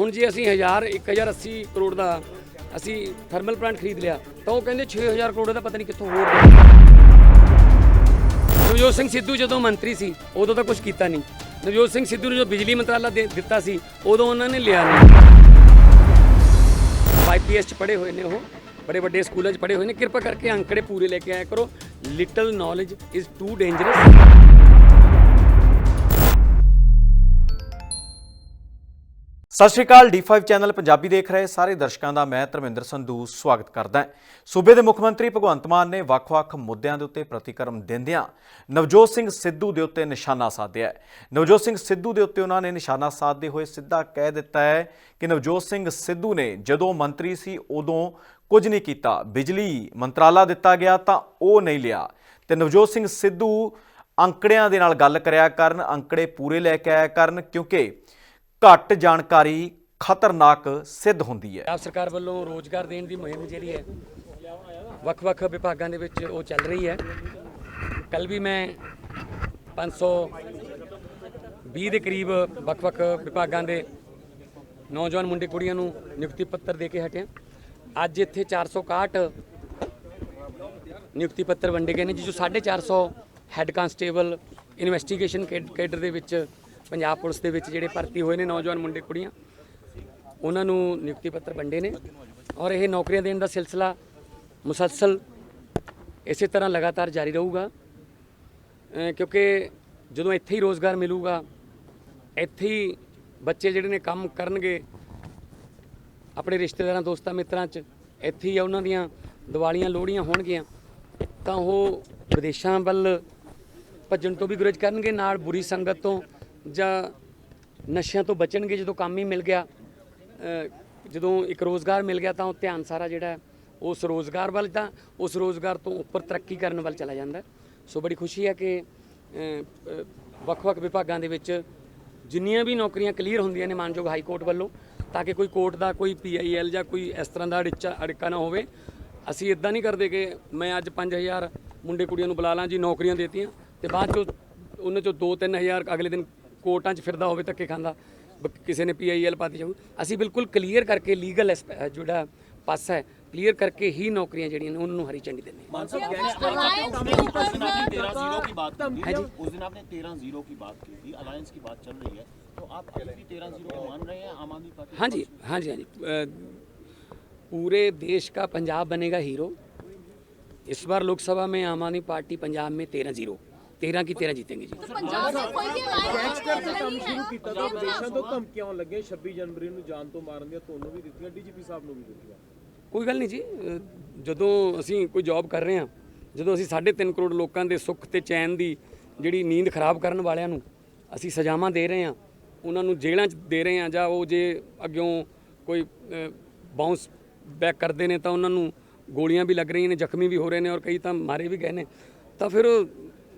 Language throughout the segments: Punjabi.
ਹੁਣ ਜੇ ਅਸੀਂ 1000 1080 ਕਰੋੜ ਦਾ ਅਸੀਂ ਥਰਮਲ ਪਲਾਂਟ ਖਰੀਦ ਲਿਆ, ਤਾਂ ਉਹ ਕਹਿੰਦੇ 6000 ਕਰੋੜ ਦਾ ਪਤਾ ਨਹੀਂ ਕਿੱਥੋਂ ਹੋਰ ਨਵਜੋਤ ਸਿੰਘ ਸਿੱਧੂ ਜਦੋਂ ਮੰਤਰੀ ਸੀ, ਉਦੋਂ ਤਾਂ ਕੁਝ ਕੀਤਾ ਨਹੀਂ। ਨਵਜੋਤ ਸਿੰਘ ਸਿੱਧੂ ਨੂੰ ਜੋ ਬਿਜਲੀ ਮੰਤਰਾਲਾ ਦੇ ਦਿੱਤਾ ਸੀ, ਉਦੋਂ ਉਹਨਾਂ ਨੇ ਲਿਆ ਨਹੀਂ। ਆਈਪੀਐਸ ਚ ਪੜ੍ਹੇ ਹੋਏ ਨੇ ਉਹ, ਬੜੇ ਵੱਡੇ ਸਕੂਲਾਂ ਚ ਪੜ੍ਹੇ ਹੋਏ ਨੇ। ਕਿਰਪਾ ਕਰਕੇ ਅੰਕੜੇ ਪੂਰੇ ਲੈ ਕੇ ਆਇਆ ਕਰੋ। Little knowledge is too dangerous Sat Sri Akal D5 channel Punjabi ਦੇਖ ਰਹੇ ਸਾਰੇ ਦਰਸ਼ਕਾਂ ਦਾ ਮੈਂ ਧਰਮਿੰਦਰ ਸੰਧੂ ਸਵਾਗਤ ਕਰਦਾ ਹਾਂ। ਸੂਬੇ ਦੇ ਮੁੱਖ ਮੰਤਰੀ ਭਗਵੰਤ ਮਾਨ ਨੇ ਵੱਖ-ਵੱਖ ਮੁੱਦਿਆਂ ਦੇ ਉੱਤੇ ਪ੍ਰਤੀਕਰਮ ਦਿੰਦਿਆਂ ਨਵਜੋਤ ਸਿੰਘ ਸਿੱਧੂ ਦੇ ਉੱਤੇ ਨਿਸ਼ਾਨਾ ਸਾਧਿਆ ਹੈ। ਨਵਜੋਤ ਸਿੰਘ ਸਿੱਧੂ ਦੇ ਉੱਤੇ ਉਹਨਾਂ ਨੇ ਨਿਸ਼ਾਨਾ ਸਾਧਦੇ ਹੋਏ ਸਿੱਧਾ ਕਹਿ ਦਿੱਤਾ ਹੈ ਕਿ ਨਵਜੋਤ ਸਿੰਘ ਸਿੱਧੂ ਨੇ ਜਦੋਂ ਮੰਤਰੀ ਸੀ, ਉਦੋਂ ਕੁਝ ਨਹੀਂ ਕੀਤਾ। ਬਿਜਲੀ ਮੰਤਰਾਲਾ ਦਿੱਤਾ ਗਿਆ ਤਾਂ ਉਹ ਨਹੀਂ ਲਿਆ। ਤੇ ਨਵਜੋਤ ਸਿੰਘ ਸਿੱਧੂ ਅੰਕੜਿਆਂ ਦੇ ਨਾਲ ਗੱਲ ਕਰਿਆ ਕਰਨ, ਅੰਕੜੇ ਪੂਰੇ ਲੈ ਕੇ ਆਇਆ ਕਰਨ, ਕਿਉਂਕਿ ਘੱਟ ਜਾਣਕਾਰੀ ਖਤਰਨਾਕ ਸਿੱਧ ਹੁੰਦੀ ਹੈ। ਆਪ ਸਰਕਾਰ ਵੱਲੋਂ ਰੋਜ਼ਗਾਰ ਦੇਣ ਦੀ ਮੁਹਿੰਮ ਜਿਹੜੀ ਹੈ, ਵੱਖ-ਵੱਖ ਵਿਭਾਗਾਂ ਦੇ ਵਿੱਚ ਉਹ ਚੱਲ ਰਹੀ ਹੈ। ਕੱਲ ਵੀ ਮੈਂ 520 ਦੇ ਕਰੀਬ ਵੱਖ-ਵੱਖ ਵਿਭਾਗਾਂ ਦੇ ਨੌਜਵਾਨ ਮੁੰਡੇ ਕੁੜੀਆਂ ਨੂੰ ਨਿਯੁਕਤੀ ਪੱਤਰ ਦੇ ਕੇ ਹਟਿਆ। ਅੱਜ ਇੱਥੇ 461 ਨਿਯੁਕਤੀ ਪੱਤਰ ਵੰਡੇ ਗਏ ਨੇ, ਜਿਸ 'ਚੋਂ 450 ਹੈੱਡ ਕਾਂਸਟੇਬਲ ਇਨਵੈਸਟੀਗੇਸ਼ਨ ਕੇਡਰ ਦੇ ਵਿੱਚ ਪੰਜਾਬ ਪੁਲਿਸ ਦੇ ਵਿੱਚ ਜਿਹੜੇ ਭਰਤੀ ਹੋਏ ਨੇ ਨੌਜਵਾਨ ਮੁੰਡੇ ਕੁੜੀਆਂ, ਉਹਨਾਂ ਨੂੰ ਨਿਯੁਕਤੀ ਪੱਤਰ ਵੰਡੇ ਨੇ ਔਰ ਇਹ ਨੌਕਰੀਆਂ ਦੇਣ ਦਾ ਸਿਲਸਿਲਾ ਮੁਸਲਸਲ ਇਸੇ ਤਰ੍ਹਾਂ ਲਗਾਤਾਰ ਜਾਰੀ ਰਹੂਗਾ। ਕਿਉਂਕਿ ਜਦੋਂ ਇੱਥੇ ਹੀ ਰੋਜ਼ਗਾਰ ਮਿਲੂਗਾ, ਇੱਥੇ ਹੀ ਬੱਚੇ ਜਿਹੜੇ ਨੇ ਕੰਮ ਕਰਨਗੇ, ਆਪਣੇ ਰਿਸ਼ਤੇਦਾਰਾਂ, ਦੋਸਤਾਂ, ਮਿੱਤਰਾਂ 'ਚ ਇੱਥੇ ਹੀ ਉਹਨਾਂ ਦੀਆਂ ਦੀਵਾਲੀਆਂ, ਲੋਹੜੀਆਂ ਹੋਣਗੀਆਂ, ਤਾਂ ਉਹ ਵਿਦੇਸ਼ਾਂ ਵੱਲ ਭੱਜਣ ਤੋਂ ਵੀ ਗੁਰੇਜ ਕਰਨਗੇ, ਨਾਲ ਬੁਰੀ ਸੰਗਤ ਤੋਂ ਜਾਂ ਨਸ਼ਿਆਂ ਤੋਂ ਬਚਣਗੇ ਜਦੋਂ ਕੰਮ ਹੀ ਮਿਲ ਗਿਆ ਜਦੋਂ ਇੱਕ ਰੋਜ਼ਗਾਰ ਮਿਲ ਗਿਆ ਤਾਂ ਉਹ ਧਿਆਨ ਸਾਰਾ ਜਿਹੜਾ ਉਸ ਰੋਜ਼ਗਾਰ ਵੱਲ ਤਾਂ, ਉਸ ਰੋਜ਼ਗਾਰ ਤੋਂ ਉੱਪਰ ਤਰੱਕੀ ਕਰਨ ਵੱਲ ਚਲਾ ਜਾਂਦਾ ਸੋ ਬੜੀ ਖੁਸ਼ੀ ਹੈ ਕਿ ਵੱਖ-ਵੱਖ ਵਿਭਾਗਾਂ ਦੇ ਵਿੱਚ ਜਿੰਨੀਆਂ ਵੀ ਨੌਕਰੀਆਂ ਕਲੀਅਰ ਹੁੰਦੀਆਂ ਨੇ ਮਾਨਯੋਗ ਹਾਈ ਕੋਰਟ ਵੱਲੋਂ, ਤਾਂ ਕਿ ਕੋਈ ਕੋਰਟ ਦਾ, ਕੋਈ ਪੀਆਈਐਲ ਜਾਂ ਕੋਈ ਇਸ ਤਰ੍ਹਾਂ ਦਾ ਅੜਿੱਚਾ, ਅੜਿੱਕਾ ਨਾ ਹੋਵੇ। ਅਸੀਂ ਇਦਾਂ ਨਹੀਂ ਕਰਦੇ ਕਿ ਮੈਂ ਅੱਜ 5000 ਮੁੰਡੇ ਕੁੜੀਆਂ ਨੂੰ ਬੁਲਾ ਲਾਂ ਜੀ, ਨੌਕਰੀਆਂ ਦੇਤੀਆਂ, ਤੇ ਬਾਅਦ ਚੋਂ, ਉਹਨਾਂ ਚੋਂ 2-3000 ਅਗਲੇ ਦਿਨ ਕੋਰਟਾਂ 'ਚ ਫਿਰਦਾ ਹੋਵੇ ਧੱਕੇ ਖਾਂਦਾ ਬ- ਕਿਸੇ ਨੇ ਪੀਆਈਐਲ ਪਾਤੀ ਜਾਊ ਅਸੀਂ ਬਿਲਕੁਲ ਕਲੀਅਰ ਕਰਕੇ ਲੀਗਲ ਜਿਹੜਾ ਪਾਸਾ ਹੈ ਕਲੀਅਰ ਕਰਕੇ ਹੀ ਨੌਕਰੀਆਂ ਜਿਹੜੀਆਂ ਨੇ ਉਹਨਾਂ ਨੂੰ ਹਰੀ ਝੰਡੀ ਦਿੰਦੇ ਹਾਂ उस दिन आपने तेरह जीरो की बात की थी उस दिन आपने तेरह जीरो की बात की थी अलायंस की बात चल रही है तो आप अभी भी तेरह जीरो को मान रहे हैं आम आदमी पार्टी हाँ जी हाँ जी हाँ जी अ, पूरे देश का पंजाब बनेगा हीरो इस बार लोकसभा में आम आदमी पार्टी पंजाब में तेरह जीरो 13 ਕੀ 13 ਜਿੱਤेंगे ਜੀ। ਕੋਈ ਗੱਲ ਨਹੀਂ ਜੀ ਜਦੋਂ ਅਸੀਂ ਕੋਈ ਜੌਬ ਕਰ ਰਹੇ ਹਾਂ ਜਦੋਂ ਅਸੀਂ 3.5 ਕਰੋੜ ਲੋਕਾਂ ਦੇ ਸੁੱਖ ਤੇ ਚੈਨ ਦੀ ਜਿਹੜੀ ਨੀਂਦ ਖਰਾਬ ਕਰਨ ਵਾਲਿਆਂ ਨੂੰ ਅਸੀਂ ਸਜ਼ਾਵਾਂ ਦੇ ਰਹੇ ਹਾਂ ਉਹਨਾਂ ਨੂੰ ਜੇਲ੍ਹਾਂ 'ਚ ਦੇ ਰਹੇ ਹਾਂ ਜਾਂ ਉਹ ਜੇ ਅੱਗਿਓਂ ਕੋਈ ਬਾਉਂਸ ਬੈਕ ਕਰਦੇ ਨੇ ਤਾਂ ਉਹਨਾਂ ਨੂੰ ਗੋਲੀਆਂ ਵੀ ਲੱਗ ਰਹੀਆਂ ਨੇ ਜ਼ਖਮੀ ਵੀ ਹੋ ਰਹੇ ਨੇ ਔਰ ਕਈ ਤਾਂ ਮਾਰੇ ਵੀ ਗਏ ਨੇ ਤਾਂ ਫਿਰ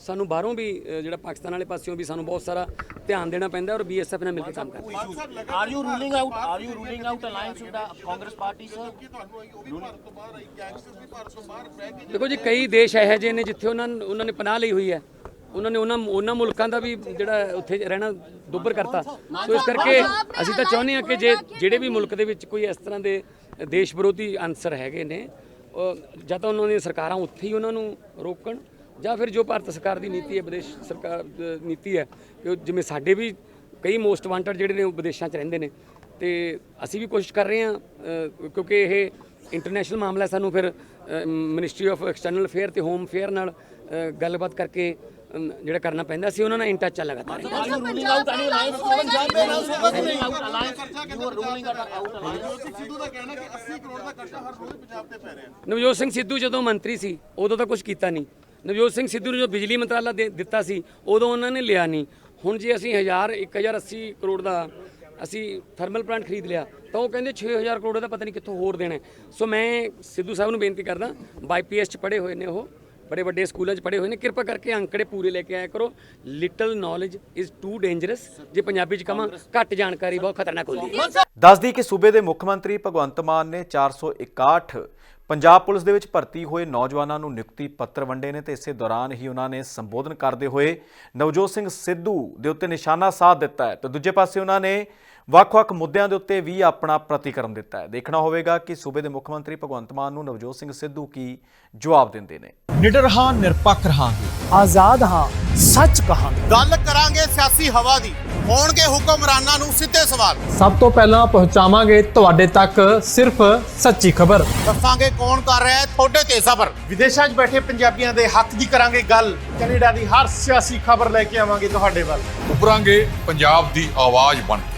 ਸਾਨੂੰ ਬਾਹਰੋਂ ਵੀ ਜਿਹੜਾ ਪਾਕਿਸਤਾਨ ਵਾਲੇ ਪਾਸਿਓਂ ਵੀ ਸਾਨੂੰ ਬਹੁਤ ਸਾਰਾ ਧਿਆਨ ਦੇਣਾ ਪੈਂਦਾ ਔਰ ਬੀਐਸਐਫ ਨਾਲ ਮਿਲ ਕੇ ਕੰਮ ਕਰਨਾ। Are you ruling out are you ruling out alliance with Congress party sir ਦੇਖੋ ਜੀ ਕਈ ਦੇਸ਼ ਇਹੋ ਜਿਹੇ ਨੇ ਜਿੱਥੇ ਉਹਨਾਂ ਉਹਨਾਂ ਨੇ ਪਨਾਹ ਲਈ ਹੋਈ ਹੈ। ਉਹਨਾਂ ਨੇ ਉਹਨਾਂ ਉਹਨਾਂ ਮੁਲਕਾਂ ਦਾ ਵੀ ਜਿਹੜਾ ਉੱਥੇ ਰਹਿਣਾ ਦੁੱਬਰ ਕਰਤਾ। ਸੋ ਇਸ ਕਰਕੇ ਅਸੀਂ ਤਾਂ ਚਾਹੁੰਦੇ ਹਾਂ ਕਿ ਜੇ ਜਿਹੜੇ ਵੀ ਮੁਲਕ ਦੇ ਵਿੱਚ ਕੋਈ ਇਸ ਤਰ੍ਹਾਂ ਦੇ ਦੇਸ਼ ਵਿਰੋਧੀ ਅਨਸਰ ਹੈਗੇ ਨੇ ਜਾਂ ਤਾਂ ਉਹਨਾਂ ਦੀਆਂ ਸਰਕਾਰਾਂ ਉੱਥੇ ਹੀ ਉਹਨਾਂ ਨੂੰ ਰੋਕਣ ਜਾਂ ਫਿਰ ਜੋ ਭਾਰਤ ਸਰਕਾਰ ਦੀ ਨੀਤੀ ਹੈ ਵਿਦੇਸ਼ ਸਰਕਾਰ ਨੀਤੀ ਹੈ ਕਿ ਜਿਵੇਂ ਸਾਡੇ ਵੀ ਕਈ ਮੋਸਟ ਵਾਂਟਡ ਜਿਹੜੇ ਨੇ ਉਹ ਵਿਦੇਸ਼ਾਂ 'ਚ ਰਹਿੰਦੇ ਨੇ। ਤੇ ਅਸੀਂ ਵੀ ਕੋਸ਼ਿਸ਼ ਕਰ ਰਹੇ ਹਾਂ ਕਿਉਂਕਿ ਇਹ ਇੰਟਰਨੈਸ਼ਨਲ ਮਾਮਲਾ ਸਾਨੂੰ ਫਿਰ ਮਿਨਿਸਟਰੀ ਆਫ ਐਕਸਟਰਨਲ ਅਫੇਅਰ ਤੇ ਹੋਮ ਅਫੇਅਰ ਨਾਲ ਗੱਲਬਾਤ ਕਰਕੇ ਜਿਹੜਾ ਕਰਨਾ ਪੈਂਦਾ ਸੀ ਉਹਨਾਂ ਨਾਲ ਇਨ ਟੱਚ ਆ ਲਗਾਤਾਰ। ਨਵਜੋਤ ਸਿੰਘ ਸਿੱਧੂ ਜਦੋਂ ਮੰਤਰੀ ਸੀ ਉਦੋਂ ਤਾਂ ਕੁਝ ਕੀਤਾ ਨਹੀਂ। ਨਵਜੋਤ ਸਿੰਘ ਸਿੱਧੂ ਨੂੰ ਜੋ ਬਿਜਲੀ ਮੰਤਰਾਲਾ ਦੇ ਦਿੱਤਾ ਸੀ ਉਦੋਂ ਉਹਨਾਂ ਨੇ ਲਿਆ ਨਹੀਂ। ਹੁਣ ਜੇ ਅਸੀਂ 1000 1080 ਕਰੋੜ ਦਾ ਅਸੀਂ ਥਰਮਲ ਪਲਾਂਟ ਖਰੀਦ ਲਿਆ ਤਾਂ ਉਹ ਕਹਿੰਦੇ 6000 ਕਰੋੜ ਦਾ ਪਤਾ ਨਹੀਂ ਕਿੱਥੋਂ ਹੋਰ ਦੇਣਾ। ਸੋ ਮੈਂ ਸਿੱਧੂ ਸਾਹਿਬ ਨੂੰ ਬੇਨਤੀ ਕਰਦਾ ਬਾਈਪੀਐਸ ਚ ਪੜ੍ਹੇ ਹੋਏ ਨੇ ਉਹ ਬੜੇ ਵੱਡੇ ਸਕੂਲਾਂ 'ਚ ਪੜ੍ਹੇ ਹੋਏ ਨੇ ਕਿਰਪਾ ਕਰਕੇ ਅੰਕੜੇ ਪੂਰੇ ਲੈ ਕੇ ਆਇਆ ਕਰੋ। Little knowledge is too dangerous ਜੇ ਪੰਜਾਬੀ 'ਚ ਕਹਾਂ ਘੱਟ ਜਾਣਕਾਰੀ ਬਹੁਤ ਖਤਰਨਾਕ ਹੁੰਦੀ ਹੈ। ਦੱਸਦੀ ਕਿ ਸੂਬੇ ਦੇ ਮੁੱਖ ਮੰਤਰੀ ਭਗਵੰਤ ਮਾਨ ਨੇ 461 ਪੰਜਾਬ ਪੁਲਿਸ ਦੇ ਵਿੱਚ ਭਰਤੀ ਹੋਏ ਨੌਜਵਾਨਾਂ ਨੂੰ ਨਿਯੁਕਤੀ ਪੱਤਰ ਵੰਡੇ ਨੇ ਤੇ ਇਸੇ ਦੌਰਾਨ ਹੀ ਉਹਨਾਂ ਨੇ ਸੰਬੋਧਨ ਕਰਦੇ ਹੋਏ ਨਵਜੋਤ ਸਿੰਘ ਸਿੱਧੂ ਦੇ ਉੱਤੇ ਨਿਸ਼ਾਨਾ ਸਾਧ ਦਿੱਤਾ ਹੈ। ਤੇ ਦੂਜੇ ਪਾਸੇ ਉਹਨਾਂ ਨੇ ਵੱਖ-ਵੱਖ ਮੁੱਦਿਆਂ ਦੇ ਉੱਤੇ ਵੀ ਆਪਣਾ ਪ੍ਰਤੀਕਰਮ ਦਿੱਤਾ ਹੈ। ਦੇਖਣਾ ਹੋਵੇਗਾ ਕਿ ਸੂਬੇ ਦੇ ਮੁੱਖ ਮੰਤਰੀ ਭਗਵੰਤ ਮਾਨ ਨੂੰ ਨਵਜੋਤ ਸਿੰਘ ਸਿੱਧੂ ਕੀ ਜਵਾਬ ਦਿੰਦੇ ਨੇ। ਨਿਡਰ ਹਾਂ ਨਿਰਪੱਖ ਰਹਾਂਗੇ। ਆਜ਼ਾਦ ਹਾਂ ਸੱਚ ਕਹਾਂਗੇ। ਗੱਲ ਕਰਾਂਗੇ ਸਿਆਸੀ ਹਵਾ ਦੀ। ਹੋਣਗੇ ਹੁਕਮਰਾਨਾਂ ਨੂੰ ਸਿੱਧੇ ਸਵਾਲ। ਸਭ ਤੋਂ ਪਹਿਲਾਂ ਪਹੁੰਚਾਵਾਂਗੇ ਤੁਹਾਡੇ ਤੱਕ ਸਿਰਫ ਸੱਚੀ ਖਬਰ। ਦੱਸਾਂਗੇ ਕੌਣ ਕਰ ਰਿਹਾ ਹੈ ਤੁਹਾਡੇ ਤੇ ਸਬਰ। ਵਿਦੇਸ਼ਾਂ 'ਚ ਬੈਠੇ ਪੰਜਾਬੀਆਂ ਦੇ ਹੱਕ ਦੀ ਕਰਾਂਗੇ ਗੱਲ। ਕੈਨੇਡਾ ਦੀ ਹਰ ਸਿਆਸੀ ਖਬਰ ਲੈ ਕੇ ਆਵਾਂਗੇ ਤੁਹਾਡੇ ਵੱਲ। ਉਭਰਾਂਗੇ ਪੰਜਾਬ ਦੀ ਆਵਾਜ਼ ਬਣ ਕੇ।